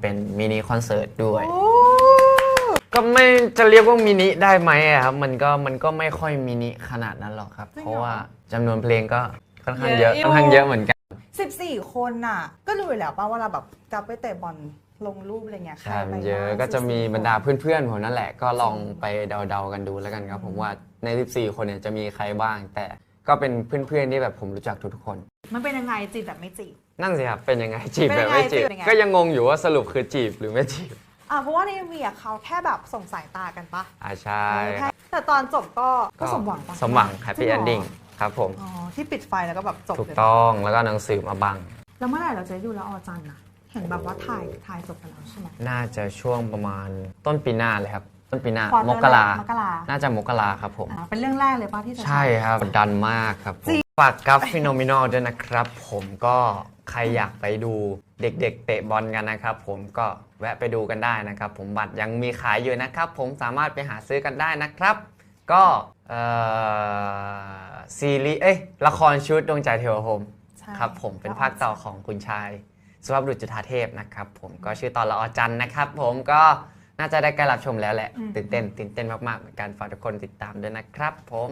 เป็นมินิคอนเสิร์ตด้วยโอ้ก็ไม่จะเรียกว่ามินิได้ไหมอะครับมันก็มันก็ไม่ค่อยมินิขนาดนั้นหรอกครับเพราะว่าจำนวนเพลงก็ค่อนข้างเยอะค่อนข้างเยอะเหมือนกันสิบสี่คนน่ะ ก็รู้อยู่แล้วป่ะว่าเราแบบจะไปเตะบอลลงรูปอะไรเงี้ยใช่ไปมันเยอะบ้างก็จะมี14บรรดาเพื่อนๆผมนั่นแหละก็ลองไปเดาๆกันดูแล้วกันครับ ผมว่าใน 14 คนเนี่ยจะมีใครบ้าง แต่ ก็เป็นเพื่อนๆที่แบบผมรู้จักทุกๆคน มันเป็นยังไงจีบแบบไม่จีบ นั่นสิครับ เป็นยังไงจีบเป็นแบยับงไงไม่จีบเป็นยังไง ก็ยังงงอยู่ว่าสรุปคือจีบหรือไม่จีบอะเพราะว่าในวีอะเขาแค่แบบส่งสายตากันปะอ่าใช่เออแค่แต่ตอนจบก็ก็สมหวังปะสมหวังแฮปปี้จเอรินงเหรดิ้งครับผม อ๋อที่ปิดไฟแล้วก็แบบจบถูกเลยต้องแล้วก็หนังสือมาบัง แล้วเมื่อไหร่เราจะได้ดูแล้วออจันนะเห็นแบบว่าถ่ายถ่ายจบไปแล้วใช่ไหมน่าจะช่วงประมาณต้นปีหน้าเลยครับ ต้นปีหน้าควอเตมอร์กรามกราน่าจะมกราครับผม อ่าเป็นเรื่องแรกเลยป่ะที่จะใช่ครับกดดันมากครับผมฝากกับฟิโนมินอลด้วยนะครับ ผมก็ใครอยากไปดูเด็กๆ เตะบอลกันนะครับ ผมก็แวะไปดูกันได้นะครับ ผมบัตรยังมีขายอยู่นะครับ ผมสามารถไปหาซื้อกันได้นะครับ ก็เอ่อซีรีส์เอ้ยละครชุดดวงใจเทวพรหม ใช่ครับผมเป็นภาคต่อของคุณชาย สุภาพบุรุษจุฑาเทพนะครับ ผมก็ชื่อตอนละออจันทร์นะครับ ผมก็ น่าจะได้ใกล้รับชมแล้วแหละ ตื่นเต้น ตื่นเต้นมากๆเหมือนกันฝากทุกคนติดตามด้วยนะครับผม